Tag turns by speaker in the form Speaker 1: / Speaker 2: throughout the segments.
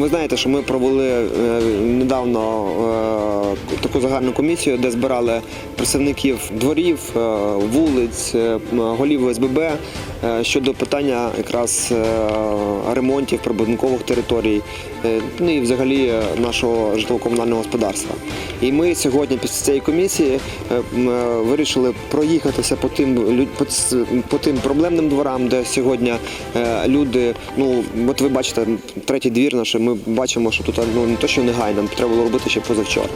Speaker 1: ви знаєте, що ми провели е, недавно е, таку загальну комісію, де збирали представників дворів, е, вулиць, голів ОСББ е, щодо питання якраз ремонтів прибудинкових територій, ну і взагалі нашого житлово-комунального господарства. І ми сьогодні після цієї комісії вирішили проїхатися по тим по, тим проблемним дворам, де сьогодні люди, ну от ви бачите, третій двір наш, ми бачимо, що тут ну не то, що негайно, нам треба було робити ще позавчора.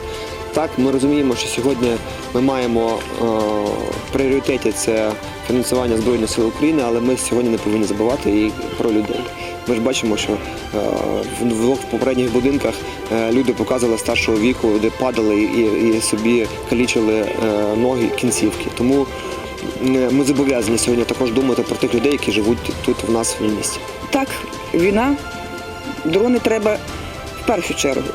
Speaker 1: Так, ми розуміємо, що сьогодні ми маємо е, пріоритеті це фінансування Збройних сил України, але ми сьогодні не повинні забувати і про людей. Ми ж бачимо, що е, в двох попередніх будинках е, люди показували старшого віку, де падали і, і собі калічили е, ноги, кінцівки. Тому е, ми зобов'язані сьогодні також думати про тих людей, які живуть тут в нас в місті.
Speaker 2: Так, війна, дрони треба в першу чергу.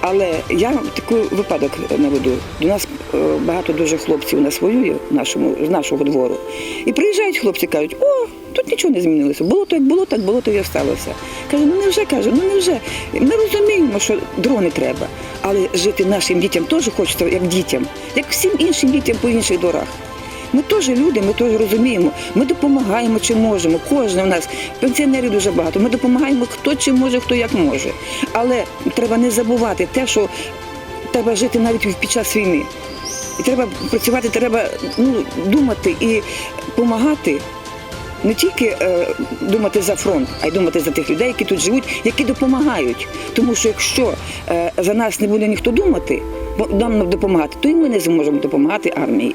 Speaker 2: Але я такий випадок наведу. До нас е, багато дуже хлопців нас воює нашому, з нашого двору. І приїжджають хлопці, кажуть, о, тут нічого не змінилося. Було то, як було, так було, то і осталося. Каже, ну невже каже, ну невже? Ми розуміємо, що дрони треба, але жити нашим дітям теж хочеться, як дітям, як всім іншим дітям по інших дорах. Ми теж люди, ми теж розуміємо. Ми допомагаємо чи можемо. Кожен у нас пенсіонерів дуже багато. Ми допомагаємо хто чи може, хто як може. Але треба не забувати те, що треба жити навіть під час війни. І треба працювати, треба ну, думати і допомагати. Не тільки е, думати за фронт, а й думати за тих людей, які тут живуть, які допомагають. Тому що якщо е, за нас не буде ніхто думати, бо нам допомагати, то і ми не зможемо допомагати армії.